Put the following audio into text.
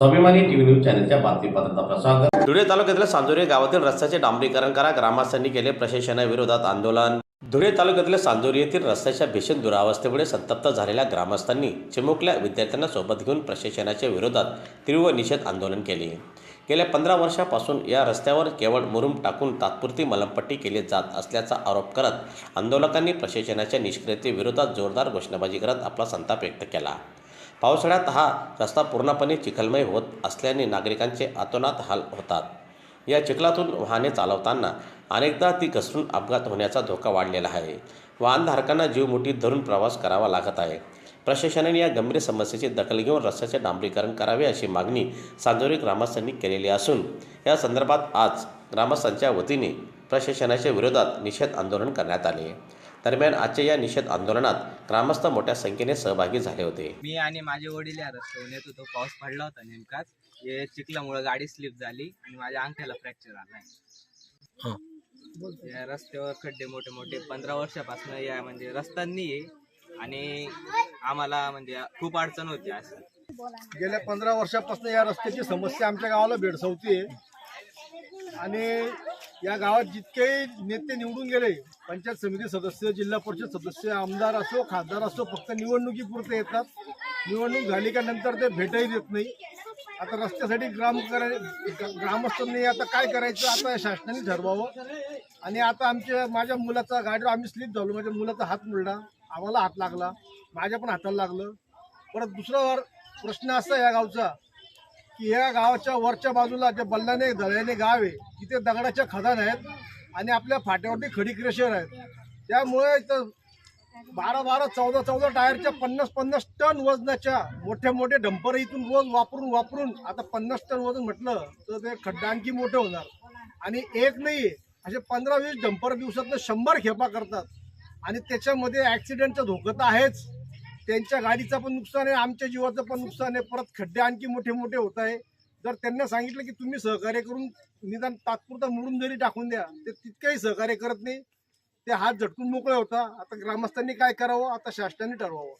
स्वाभिमानी TV news चॅनलच्या बातमीपत्राचा आपलं धुळे तालुक्यातील सांजोरे गावातील रस्त्याचे डांबरीकरण करा ग्रामस्थांनी केले प्रशासनाविरोधात आंदोलन. धुळे तालुक्यातील सांजोरी येथील रस्त्याच्या भीषण दुरावस्थेमुळे संतप्त झालेल्या ग्रामस्थांनी चिमुकल्या विद्यार्थ्यांना सोबत घेऊन प्रशासनाच्या विरोधात तीव्र निषेध आंदोलन केले. गेल्या पंधरा वर्षापासून या रस्त्यावर केवळ मुरुम टाकून तात्पुरती मलमपट्टी केली जात असल्याचा आरोप करत आंदोलकांनी प्रशासनाच्या निष्क्रियतेविरोधात जोरदार घोषणाबाजी करत आपला संताप व्यक्त केला. पावसाळ्यात हा रस्ता पूर्णपणे चिखलमय होत असल्याने नागरिकांचे अतोनात हाल होतात. या चिखलातून वाहने चालवताना अनेकदा ती घसरून अपघात होण्याचा धोका वाढलेला आहे. वाहनधारकांना जीव मुठीत धरून प्रवास करावा लागत आहे. प्रशासनाने या गंभीर समस्येची दखल घेऊन रस्त्याचे डांबरीकरण करावे अशी मागणी सांजोरी ग्रामस्थांनी केलेली असून या संदर्भात आज ग्रामस्थांच्या वतीने प्रशासनाच्या विरोधात निषेध आंदोलन करण्यात आले. दरम्यान आजच्या या निषेध आंदोलनात ग्रामस्थ मोठ्या संख्येने सहभागी झाले होते. मी आणि माझे वडील या रस्त्यावर येत होतो. पाऊस पडला होता नेमकाच. हे चिखलामुळे गाडी स्लिप झाली आणि माझ्या अंगठ्याला फ्रॅक्चर आलाय या रस्त्यावर खड्डे मोठे मोठे. पंधरा वर्षापासून या म्हणजे रस्ता नाही आणि आम्हाला म्हणजे खूप अडचण होती असं गेल्या पंधरा वर्षापासून या रस्त्याची समस्या आमच्या गावाला भेडसावते आणि या गावात जितके नेते निवडून गेले पंचायत समिती सदस्य जिल्हा परिषद सदस्य आमदार असो खासदार असो फक्त निवडणुकीपुरते येतात. निवडणूक झाली का नंतर ते भेटही देत नाही. आता रस्त्यासाठी ग्राम कराय ग्रामस्थांनी आता काय करायचं? आता शासनाने ठरवावं. आणि आता आमच्या माझ्या मुलाचा गाडीवर आम्ही स्लिप झालो. माझ्या मुलाचा हात मुरला आम्हाला हात लागला. माझ्या पण हाताला लागलं. परत दुसरा प्रश्न असा या गावचा. की या गावाच्या वरच्या बाजूला जे बल्लाने दळ्याने गाव आहे तिथे दगडाच्या खदान आहेत आणि आपल्या फाट्यावरती खडी क्रेशर आहेत. त्यामुळे इथं बारा बारा चौदा चौदा टायरच्या पन्नास पन्नास टन वजनाच्या मोठ्या मोठे डंपर इथून रोज वापरून वापरून आता पन्नास टन वजन म्हटलं तर ते खड्डा आणखी मोठे होणार. आणि एक नाही असे पंधरा वीस डंपर दिवसातनं शंभर खेपा करतात. आणि त्याच्यामध्ये ॲक्सिडेंटचा धोका तर आहेच. त्यांच्या गाडीचं पण नुकसान आहे आमच्या जीवाचं पण नुकसान आहे. परत खड्डे आणखी मोठे मोठे होत आहे. जर त्यांना सांगितलं की तुम्ही सहकार्य करून निदान तात्पुरता मोडून जरी टाकून द्या ते तितकंही सहकार्य करत नाही. ते हात झटकून मोकळे होता. आता ग्रामस्थांनी काय करावं? आता शासनाने ठरवावं.